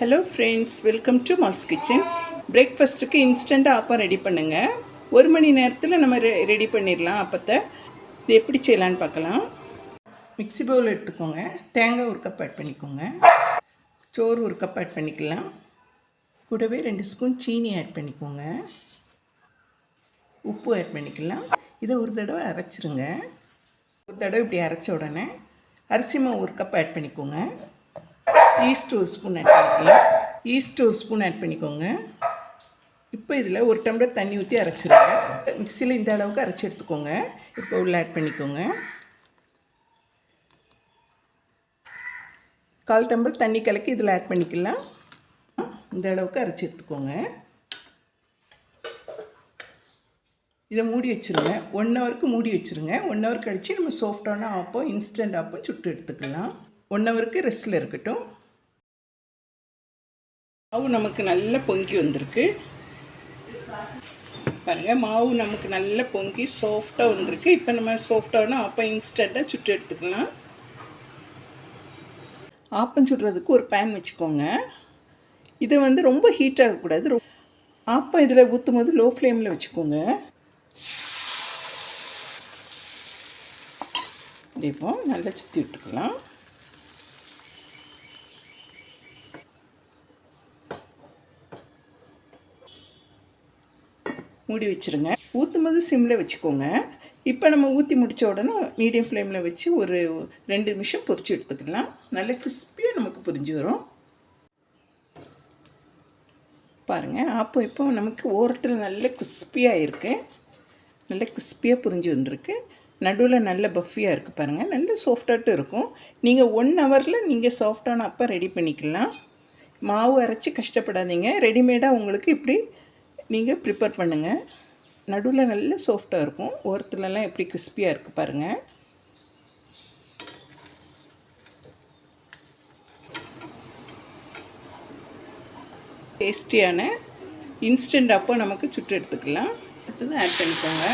Hello friends welcome to Mal's kitchen பிரேக்ஃபாஸ்ட்டுக்கு இன்ஸ்டண்ட்டாக appam ready பண்ணுங்கள் ஒரு மணி நேரத்தில் நம்ம ரெ ரெடி பண்ணிடலாம் அப்பத்தை. இது எப்படி செய்யலான்னு பார்க்கலாம் மிக்ஸி பவுல் எடுத்துக்கோங்க. தேங்காய் ஒரு கப் ஆட் பண்ணிக்கோங்க. சோறு ஒரு கப் ஆட் பண்ணிக்கலாம். கூடவே ரெண்டு ஸ்பூன் சீனி ஆட் பண்ணிக்கோங்க. உப்பு ஆட் பண்ணிக்கலாம். இதை ஒரு தடவை அரைச்சிருங்க. ஒரு தடவை இப்படி அரைச்ச உடனே அரிசி மாவு ஒரு கப் ஆட் பண்ணிக்கோங்க. ஈஸ்ட் ஒரு ஸ்பூன் ஆட் பண்ணிக்கலாம். ஈஸ்ட் ஒரு ஸ்பூன் ஆட் பண்ணிக்கோங்க. இப்போ இதில் ஒரு டம்ளர் தண்ணி ஊற்றி அரைச்சிருங்க. மிக்சியில் இந்த அளவுக்கு அரைச்சி எடுத்துக்கோங்க. இப்போ உள்ள ஆட் பண்ணிக்கோங்க. கால் டம்ளர் தண்ணி கலக்கி இதில் ஆட் பண்ணிக்கலாம். இந்த அளவுக்கு அரைச்சி எடுத்துக்கோங்க. இதை மூடி வச்சுருங்க. ஒன் ஹவருக்கு மூடி வச்சுருங்க. ஒன் ஹவர் கழித்து நம்ம சாஃப்டான ஆப்போ இன்ஸ்டன்ட் ஆப்போ சுட்டு எடுத்துக்கலாம். ஒன் ஹவருக்கு ரெஸ்ட்டில் இருக்கட்டும். மாவு நமக்கு நல்லா பொங்கி வந்திருக்கு. பாருங்கள் மாவு நமக்கு நல்லா பொங்கி சாஃப்டாக வந்திருக்கு. இப்போ நம்ம சாஃப்டான ஆப்பம் இன்ஸ்டண்ட்டாக சுட்டு எடுத்துக்கலாம். ஆப்பம் சுடுறதுக்கு ஒரு பேன் வச்சுக்கோங்க. இதை வந்து ரொம்ப ஹீட் ஆகக்கூடாது. ரொ- ஆப்பம் இதில் ஊற்றும் போது லோ ஃப்ளேமில் வச்சுக்கோங்க. இப்போ நல்லா சுற்றி விட்டுக்கலாம். மூடி வச்சுருங்க. ஊற்றும் போது சிம்மில் வச்சுக்கோங்க. இப்போ நம்ம ஊற்றி முடித்த உடனே மீடியம் ஃப்ளேமில் வச்சு ஒரு ரெண்டு நிமிஷம் பொறிச்சு எடுத்துக்கலாம். நல்ல கிறிஸ்பியாக நமக்கு புரிஞ்சு வரும். பாருங்கள் அப்போ இப்போ நமக்கு ஓரத்தில் நல்ல கிறிஸ்பியாக இருக்குது நல்ல கிறிஸ்பியாக புரிஞ்சு வந்திருக்கு. நடுவில் நல்ல பஃபியாக இருக்குது பாருங்கள் நல்ல சாஃப்டாகட்டும் இருக்கும். நீங்கள் ஒன் ஹவரில் நீங்கள் சாஃப்டான அப்போ ரெடி பண்ணிக்கலாம். மாவு அரைச்சி கஷ்டப்படாதீங்க. ரெடிமேடாக உங்களுக்கு இப்படி நீங்கள் ப்ரிப்பேர் பண்ணுங்கள் நடுவில் நல்ல சாஃப்டாக இருக்கும். ஓரத்துலலாம் எப்படி கிறிஸ்பியாக இருக்குது பாருங்கள் டேஸ்டியான இன்ஸ்டன்ட் அப்போ நமக்கு சுட்டு எடுத்துக்கலாம். அடுத்தது ஆட் பண்ணிக்கோங்க.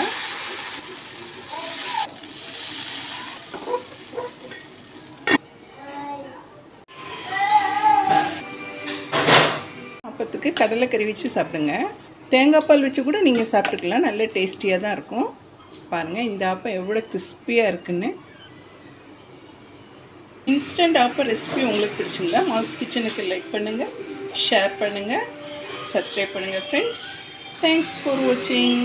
அப்பத்துக்கு கடலைக்கறி வச்சு சாப்பிடுங்க. தேங்காய் பால் வச்சு கூட நீங்கள் சாப்பிட்டுக்கலாம். நல்ல டேஸ்டியாக தான் இருக்கும். பாருங்கள் இந்த ஆப்பம் எவ்வளோ கிறிஸ்பியாக இருக்குன்னு. இன்ஸ்டன்ட் ஆப்பம் ரெசிபி உங்களுக்கு பிடிச்சிருந்தா மால்ஸ் கிச்சனுக்கு லைக் பண்ணுங்கள் ஷேர் பண்ணுங்கள் சப்ஸ்கிரைப் பண்ணுங்கள் ஃப்ரெண்ட்ஸ் தேங்க்ஸ் ஃபார் வாட்சிங்